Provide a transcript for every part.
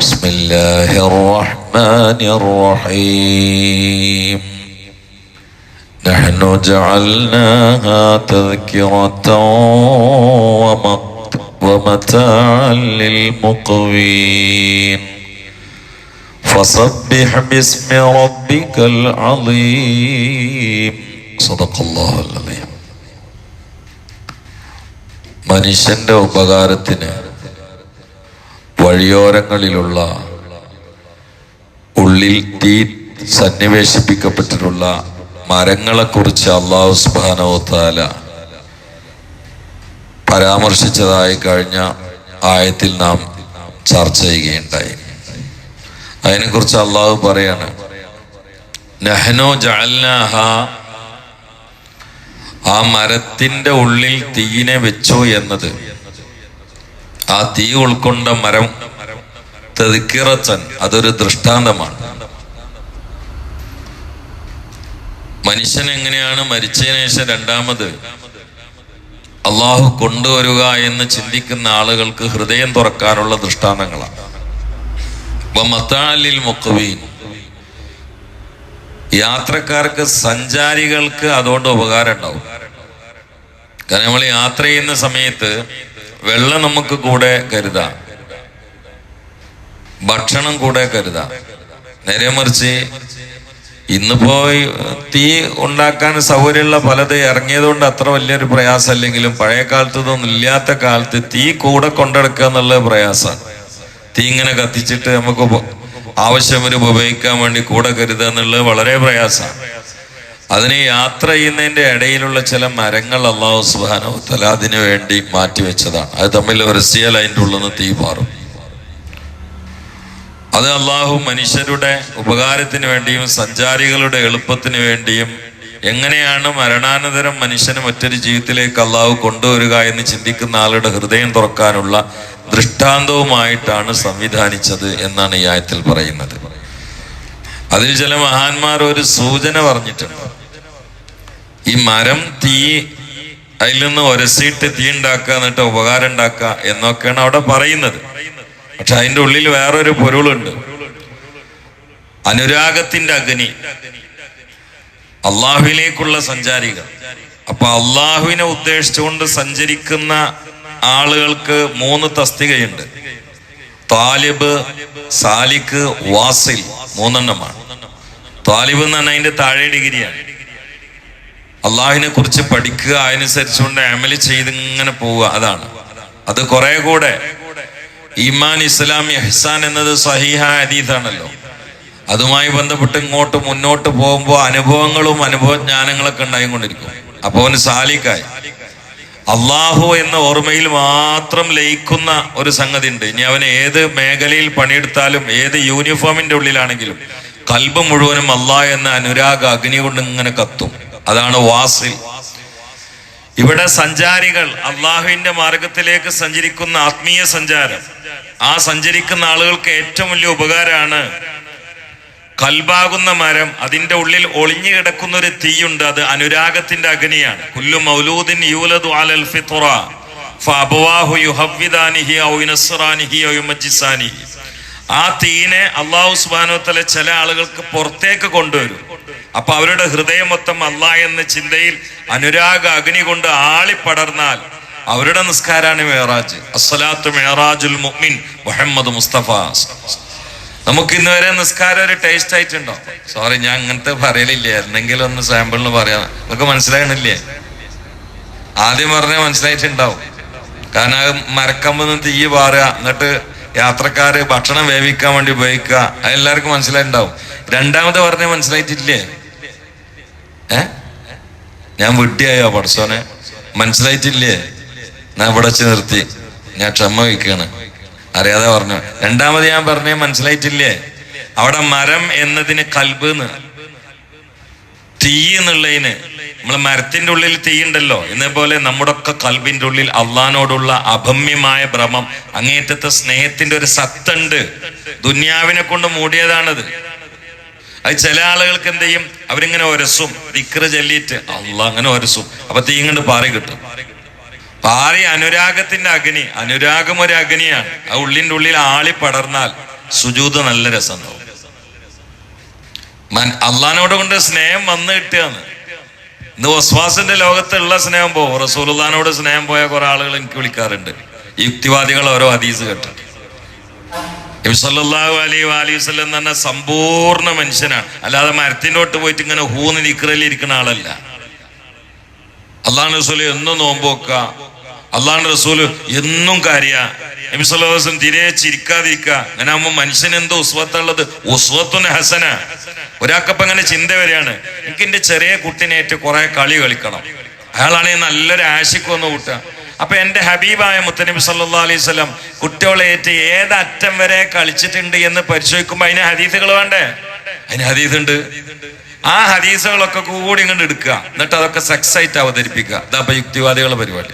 بسم الله الرحمن الرحيم نحن جعلناها تذكرة ومت- ومتاعا للمقوين فسبح باسم ربك العظيم صدق الله العظيم മനുഷ്യന്റെ ഉപകാരത്തിന് വഴിയോരങ്ങളിലുള്ള ഉള്ളിൽ തീ സന്നിവേശിപ്പിക്കപ്പെട്ടിട്ടുള്ള മരങ്ങളെക്കുറിച്ച് അള്ളാഹു സുബാനോത്താല പരാമർശിച്ചതായി കഴിഞ്ഞ ആയത്തിൽ നാം ചർച്ച ചെയ്യുകയുണ്ടായി. അതിനെക്കുറിച്ച് അള്ളാഹു പറയാണ് നഹ്നോ ജഅൽനാഹ ആ മരത്തിന്റെ ഉള്ളിൽ തീയിനെ വെച്ചോ എന്നത് ആ തീ ഉൾക്കൊണ്ട മരം തെതിക്കിറച്ചൻ അതൊരു ദൃഷ്ടാന്തമാണ്. മനുഷ്യൻ എങ്ങനെയാണ് മരിച്ചതിന് ശേഷം രണ്ടാമത് അള്ളാഹു കൊണ്ടുവരുക എന്ന് ചിന്തിക്കുന്ന ആളുകൾക്ക് ഹൃദയം തുറക്കാനുള്ള ദൃഷ്ടാന്തങ്ങളാണ്. യാത്രക്കാർക്ക് സഞ്ചാരികൾക്ക് അതുകൊണ്ട് ഉപകാരം ഉണ്ടാവും. കാരണം നമ്മൾ യാത്ര ചെയ്യുന്ന സമയത്ത് വെള്ളം നമുക്ക് കൂടെ കരുതാം. ഭക്ഷണം കൂടെ കരുതാം. നേരെ മറിച്ച് ഇന്നിപ്പോ തീ ഉണ്ടാക്കാൻ സൗകര്യമുള്ള പലത് ഇറങ്ങിയതുകൊണ്ട് അത്ര വലിയൊരു പ്രയാസം അല്ലെങ്കിലും പഴയ കാലത്ത് ഇതൊന്നും ഇല്ലാത്ത കാലത്ത് തീ കൂടെ കൊണ്ടെടുക്കുക എന്നുള്ളത് പ്രയാസമാണ്. തീ ഇങ്ങനെ കത്തിച്ചിട്ട് നമുക്ക് ആവശ്യം വരും ഉപയോഗിക്കാൻ വേണ്ടി കൂടെ കരുതുക എന്നുള്ളത് വളരെ പ്രയാസമാണ്. അതിന് യാത്ര ചെയ്യുന്നതിന്റെ ഇടയിലുള്ള ചില മരങ്ങൾ അള്ളാഹു സുബാനോ തല അതിനു വേണ്ടി മാറ്റിവെച്ചതാണ് അത് തമ്മിൽ ഉരസിയാൽ അതിന്റെ ഉള്ളിൽ നിന്ന് തീ മാറും. അത് അള്ളാഹു മനുഷ്യരുടെ ഉപകാരത്തിന് വേണ്ടിയും സഞ്ചാരികളുടെ എളുപ്പത്തിന് വേണ്ടിയും എങ്ങനെയാണ് മരണാനന്തരം മനുഷ്യന് മറ്റൊരു ജീവിതത്തിലേക്ക് അള്ളാഹു കൊണ്ടുവരിക എന്ന് ചിന്തിക്കുന്ന ആളുടെ ഹൃദയം തുറക്കാനുള്ള ദൃഷ്ടാന്തവുമായിട്ടാണ് സംവിധാനിച്ചത് എന്നാണ് ഈ ആയത്തിൽ പറയുന്നത്. അതിൽ ചില മഹാന്മാർ ഒരു സൂചന പറഞ്ഞിട്ടുണ്ട്. ഈ മരം തീ അതിൽ നിന്ന് ഒരസിയിട്ട് തീ ഉണ്ടാക്കുക എന്നിട്ട് ഉപകാരം ഉണ്ടാക്കുക എന്നൊക്കെയാണ് അവിടെ പറയുന്നത്. പക്ഷെ അതിന്റെ ഉള്ളിൽ വേറൊരു പൊരുളുണ്ട്. അനുരാഗത്തിന്റെ അഗ്നി. അള്ളാഹുവിലേക്കുള്ള സഞ്ചാരികൾ. അപ്പൊ അള്ളാഹുവിനെ ഉദ്ദേശിച്ചുകൊണ്ട് സഞ്ചരിക്കുന്ന ആളുകൾക്ക് മൂന്ന് തസ്തികയുണ്ട്. താലിബ് സാലിക്ക് വാസിൽ മൂന്നെണ്ണമാണ്. താലിബ് എന്ന് പറഞ്ഞാൽ അതിന്റെ താഴെ ഡിഗ്രിയാണ്. അള്ളാഹിനെ കുറിച്ച് പഠിക്കുക അതിനനുസരിച്ചുകൊണ്ട് അമൽ ചെയ്ത് ഇങ്ങനെ പോവുക അതാണ്. അത് കുറെ കൂടെ. ഈമാൻ ഇസ്ലാം എഹ്സാൻ എന്നത് സഹീഹ അതീതാണല്ലോ അതുമായി ബന്ധപ്പെട്ട് ഇങ്ങോട്ട് മുന്നോട്ട് പോകുമ്പോൾ അനുഭവങ്ങളും അനുഭവജ്ഞാനങ്ങളൊക്കെ ഉണ്ടായിക്കൊണ്ടിരിക്കും. അപ്പോൾ അവന് സാലിക്കായി. അള്ളാഹു എന്ന ഓർമ്മയിൽ മാത്രം ലയിക്കുന്ന ഒരു സംഗതി ഉണ്ട് ഇനി അവൻ ഏത് മേഖലയിൽ പണിയെടുത്താലും ഏത് യൂണിഫോമിന്റെ ഉള്ളിലാണെങ്കിലും കൽബ് മുഴുവനും അള്ളാഹ് എന്ന അനുരാഗ അഗ്നി കൊണ്ട് ഇങ്ങനെ കത്തും. അതാണ് വാസിൽ. ഇവിടെ സഞ്ചാരികൾ അള്ളാഹുവിന്റെ മാർഗത്തിലേക്ക് സഞ്ചരിക്കുന്ന ആത്മീയ സഞ്ചാരം. ആ സഞ്ചരിക്കുന്ന ആളുകൾക്ക് ഏറ്റവും വലിയ ഉപകാരമാണ് കൽബാകുന്ന മരം അതിന്റെ ഉള്ളിൽ ഒളിഞ്ഞു കിടക്കുന്ന ഒരു തീയുണ്ട് അത് അനുരാഗത്തിന്റെ അഗ്നിയാണ്. കുല്ലു മൗലൂദിൻ യൂലദു അലൽ ആ തീനെ അള്ളാഹു തല ചില ആളുകൾക്ക് പുറത്തേക്ക് കൊണ്ടുവരും. അപ്പൊ അവരുടെ ഹൃദയം മൊത്തം അല്ല എന്ന ചിന്തയിൽ അനുരാഗ അഗ്നി കൊണ്ട് ആളിപ്പടർന്നാൽ അവരുടെ നിസ്കാരാണ് മേറാജ്. അസ്സലാത്തു മേറാജുൽ മുഅ്മിൻ മുഹമ്മദ് മുസ്തഫ. നമുക്ക് ഇന്ന് വരെ നിസ്കാരം ഒരു ടേസ്റ്റ് ആയിട്ടുണ്ടോ? സോറി ഞാൻ അങ്ങനത്തെ പറയലില്ലേ? എന്തെങ്കിലും ഒന്ന് സാമ്പിളിന് പറയാം. നമുക്ക് മനസ്സിലാകണില്ലേ? ആദ്യം പറഞ്ഞാൽ മനസ്സിലായിട്ടുണ്ടാവും. കാരണം അത് മരക്കമ്പെന്ന് തീ പാറുക എന്നിട്ട് യാത്രക്കാര് ഭക്ഷണം വേവിക്കാൻ വേണ്ടി ഉപയോഗിക്കുക അതെല്ലാവർക്കും മനസ്സിലായിട്ടുണ്ടാവും. രണ്ടാമത് പറഞ്ഞ മനസ്സിലായിട്ടില്ലേ? ഏ? ഞാൻ വെട്ടിയായോ പടസോനെ മനസ്സിലായിട്ടില്ലേ? ഞാൻ ഇവിടെ നിർത്തി. ഞാൻ ക്ഷമ വയ്ക്കാണ് അറിയാതെ പറഞ്ഞു. രണ്ടാമത് ഞാൻ പറഞ്ഞേ മനസ്സിലായിട്ടില്ലേ? അവിടെ മരം എന്നതിന് കൽബ് എന്ന് തീ എന്നുള്ളതിന്. നമ്മൾ മരത്തിന്റെ ഉള്ളിൽ തീ ഉണ്ടല്ലോ. എന്നപോലെ നമ്മുടെ ഒക്കെ കൽബിന്റെ ഉള്ളിൽ അള്ളഹാനോടുള്ള അഭമ്യമായ ഭ്രമം അങ്ങേറ്റത്തെ സ്നേഹത്തിന്റെ ഒരു സത്തുണ്ട്. ദുന്യാവിനെ കൊണ്ട് മൂടിയതാണത്. അത് ചില ആളുകൾക്ക് എന്ത് ചെയ്യും? അവരിങ്ങനെ ഒരസും. വിക്ര ചൊല്ലിയിട്ട് അള്ള അങ്ങനെ ഒരസും. അപ്പൊ തീ ഇങ്ങോട്ട് പാറി കിട്ടും. പാറി അനുരാഗത്തിന്റെ അഗ്നി. അനുരാഗം ഒരു അഗ്നിയാണ്. ആ ഉള്ളിന്റെ ഉള്ളിൽ ആളി പടർന്നാൽ സുജൂത് നല്ല രസം അള്ളഹാനോട് കൊണ്ട് സ്നേഹം വന്ന് കിട്ടുകയാണ്. ഇന്ന് വസ്വാസിന്റെ ലോകത്തുള്ള സ്നേഹം പോകും റസൂലുള്ളാനോട് സ്നേഹം പോയ കുറെ ആളുകൾ എനിക്ക് വിളിക്കാറുണ്ട്. യുക്തിവാദികൾ ഓരോ ഹദീസ് കേട്ട് സല്ലല്ലാഹു അലൈഹി അലൈഹി വസ്ലം എന്ന് പറഞ്ഞ സമ്പൂർണ മനുഷ്യനാണ്. അല്ലാതെ മരത്തിനോട്ട് പോയിട്ട് ഇങ്ങനെ ഹൂന്ന് നിക്കറയിൽ ഇരിക്കുന്ന ആളല്ല. അള്ളാഹ് റസൂൽ എന്നും നോമ്പോക്ക അള്ളാഹു റസൂൽ എന്നും കാര്യ. നബി വസല്ലം തിരെ ചിരിക്കാതിരിക്കുക. അങ്ങനെ ആകുമ്പോൾ മനുഷ്യന് എന്തോ ഉസ്വത്തുള്ളത് ഉസ്വത്തുൻ ഹസന. ഒരാൾക്കപ്പം അങ്ങനെ ചിന്ത വരികയാണ്. എനിക്ക് ചെറിയ കുട്ടിനേറ്റ് കുറെ കളി കളിക്കണം. അയാളാണെങ്കിൽ നല്ലൊരു ആശിക്കൊന്ന് കൂട്ടുക. അപ്പൊ എന്റെ ഹബീബായ മുത്തനബി സല്ലാ അലൈഹി വസല്ലം കുട്ടികളേറ്റ് ഏത് അറ്റം വരെ കളിച്ചിട്ടുണ്ട് എന്ന് പരിശോധിക്കുമ്പോ അതിന് ഹദീസുകൾ വേണ്ടേ? അതിന് ഹദീസ് ഉണ്ട് ആ ഹദീസുകളൊക്കെ കൂടി ഇങ്ങോട്ട് എടുക്കുക. എന്നിട്ട് അതൊക്കെ സെക്സ് ആയിട്ട് അവതരിപ്പിക്കുക. ഇതാ യുക്തിവാദികളുടെ പരിപാടി.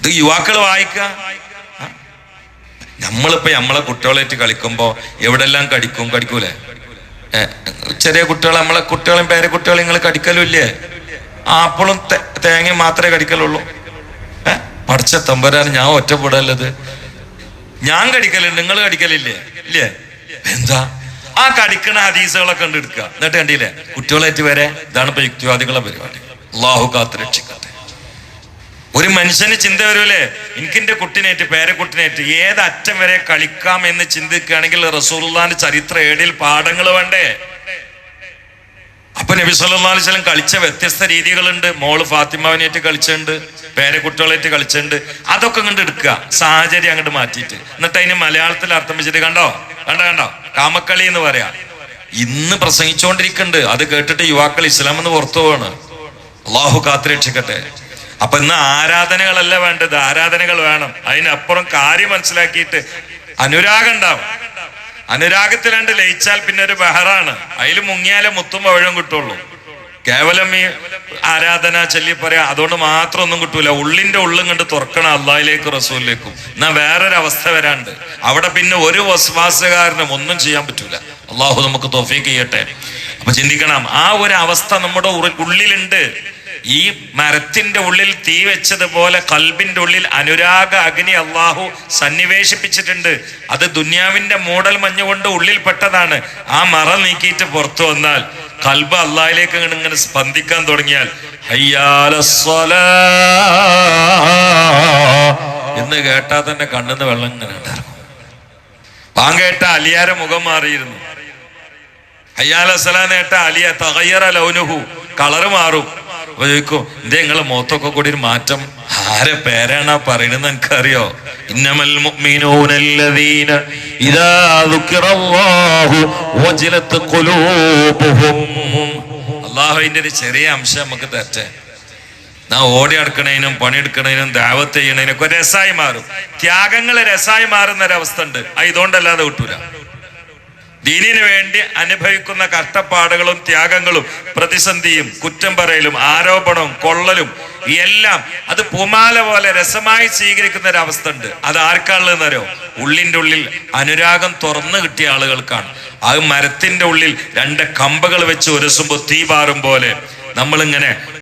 ഇത് യുവാക്കൾ വായിക്കുക? നമ്മളിപ്പോ നമ്മളെ കുട്ടികളായിട്ട് കളിക്കുമ്പോ എവിടെല്ലാം കടിക്കും? കടിക്കൂലേ? ചെറിയ കുട്ടികൾ നമ്മളെ കുട്ടികളും പേരെ കുട്ടികളും നിങ്ങൾ കടിക്കലും ഇല്ലേ ആപ്പിളും തേങ്ങയും മാത്രമേ കടിക്കലുള്ളൂ. ഏ പഠിച്ച തമ്പരാൻ ഞാൻ ഒറ്റപ്പെടല്ലത് ഞാൻ കടിക്കലുണ്ട് നിങ്ങൾ കടിക്കലില്ലേ? ഇല്ലേ? എന്താ? ആ കടിക്കണ ഹദീസുകളൊക്കെ കണ്ട് എടുക്കുക. എന്നിട്ട് കണ്ടില്ലേ? കുട്ടികളായിട്ട് വരെ ഇതാണ് ഇപ്പൊ യുക്തിവാദികളെ പരിപാടി. അള്ളാഹു കാത്ത് രക്ഷിക്കട്ടെ. ഒരു മനുഷ്യന് ചിന്ത എനിക്ക് എന്റെ കുട്ടിനേറ്റ് പേരക്കുട്ടിനേറ്റ് ഏത് അറ്റം വരെ കളിക്കാം എന്ന് ചിന്തിക്കുകയാണെങ്കിൽ റസൂലുള്ളാന്റെ ചരിത്ര ഏടിൽ പാഠങ്ങൾ വേണ്ടേ? അപ്പൊ നബി അലൈഹി വസല്ലം കളിച്ച വ്യത്യസ്ത രീതികളുണ്ട്. മോൾ ഫാത്തിമാവിനേറ്റ് കളിച്ചിട്ടുണ്ട്. പേരക്കുട്ടികളായിട്ട് കളിച്ചുണ്ട് അതൊക്കെ അങ്ങോട്ട് എടുക്കുക. സാഹചര്യം അങ്ങോട്ട് മാറ്റിയിട്ട്. എന്നിട്ട് അതിന് മലയാളത്തിൽ അർത്ഥം വെച്ചിട്ട് കണ്ടോ? കണ്ടോ കണ്ടോ? കാമക്കളി എന്ന് പറയാ. ഇന്ന് പ്രസംഗിച്ചുകൊണ്ടിരിക്കുന്നുണ്ട് അത് കേട്ടിട്ട് യുവാക്കൾ ഇസ്ലാം എന്ന് പുറത്തു പോവാണ്. അള്ളാഹു കാത്തുരക്ഷിക്കട്ടെ അപ്പൊ ഇന്ന് ആരാധനകളല്ല വേണ്ടത്. ആരാധനകൾ വേണം. അതിനപ്പുറം കാര്യം മനസ്സിലാക്കിയിട്ട് അനുരാഗം ഉണ്ടാവും. അനുരാഗത്തിലാണ്ട് ലയിച്ചാൽ പിന്നെ ഒരു ബഹറാണ്. അതിൽ മുങ്ങിയാലേ മുത്തും പഴം കിട്ടുള്ളൂ. കേവലം ഈ ആരാധന ചൊല്ലി പറയാ അതുകൊണ്ട് മാത്രം ഒന്നും കിട്ടൂല. ഉള്ളിന്റെ ഉള്ളും കണ്ട് തുറക്കണം അള്ളാഹിലേക്ക് റസൂലിലേക്കും. എന്നാ വേറൊരവസ്ഥ വരാണ്ട്. അവിടെ പിന്നെ ഒരു വസ്വാസകാരനും ഒന്നും ചെയ്യാൻ പറ്റൂല. അള്ളാഹു നമുക്ക് തോഫീക്ക് ചെയ്യട്ടെ. അപ്പൊ ചിന്തിക്കണം ആ ഒരു അവസ്ഥ നമ്മുടെ ഉള്ളിലുണ്ട്. ഈ മരത്തിന്റെ ഉള്ളിൽ തീ വെച്ചതുപോലെ കൽബിന്റെ ഉള്ളിൽ അനുരാഗ അഗ്നി അള്ളാഹു സന്നിവേശിപ്പിച്ചിട്ടുണ്ട്. അത് ദുന്യാവിന്റെ മൂടൽ മഞ്ഞുകൊണ്ട് ഉള്ളിൽ പെട്ടതാണ് ആ മറ നീക്കിയിട്ട് പുറത്തു വന്നാൽ കൽബ് അള്ളാഹിലേക്ക് ഇങ്ങനെ സ്പന്ദിക്കാൻ തുടങ്ങിയാൽ എന്ന് കേട്ടാൽ തന്നെ കണ്ണെന്ന് വെള്ളം ഇങ്ങനെ ഉണ്ടായിരുന്നു പാങ്കേട്ട അലിയാരെ മുഖം മാറിയിരുന്നു. അയ്യാലസലാന്ന് കേട്ട അലിയ തകയ്യറ ലൗനുഹു കളറ് മാറും. അപ്പൊ ചോദിക്കും എന്തേ നിങ്ങളെ മുഖത്തൊക്കെ കൂടി ഒരു മാറ്റം ആരെ പേരാണ് ആ പറയുന്നത് എനിക്കറിയോ? ഇന്നമൽ മുഅ്മിനൂനല്ലദീന ഇദാ ഖുലൂബുഹും. അള്ളാഹുവിന്റെ ഒരു ചെറിയ അംശം നമുക്ക് തരട്ടെ. നാ ഓടി അടുക്കണേനും പണിയെടുക്കണേനും ദാവത്ത് ചെയ്യണേനും ഒക്കെ രസമായി മാറും. ത്യാഗങ്ങളെ രസമായി മാറുന്ന ഒരവസ്ഥ ഉണ്ട്. ആ ഇതുകൊണ്ടല്ലാതെ കിട്ടൂല. ദീനിനു വേണ്ടി അനുഭവിക്കുന്ന കഷ്ടപ്പാടുകളും ത്യാഗങ്ങളും പ്രതിസന്ധിയും കുറ്റം പറയലും ആരോപണവും കൊള്ളലും എല്ലാം അത് പൂമാല പോലെ രസമായി സ്വീകരിക്കുന്ന ഒരു അവസ്ഥ ഉണ്ട്. അത് ആർക്കാണുള്ളതെന്നറിയോ ഉള്ളിന്റെ ഉള്ളിൽ അനുരാഗം തുറന്നു കിട്ടിയ ആളുകൾക്കാണ്. ആ മരത്തിന്റെ ഉള്ളിൽ രണ്ട് കമ്പകൾ വെച്ച് ഒരുസുമ്പോൾ തീ പാറും പോലെ നമ്മളിങ്ങനെ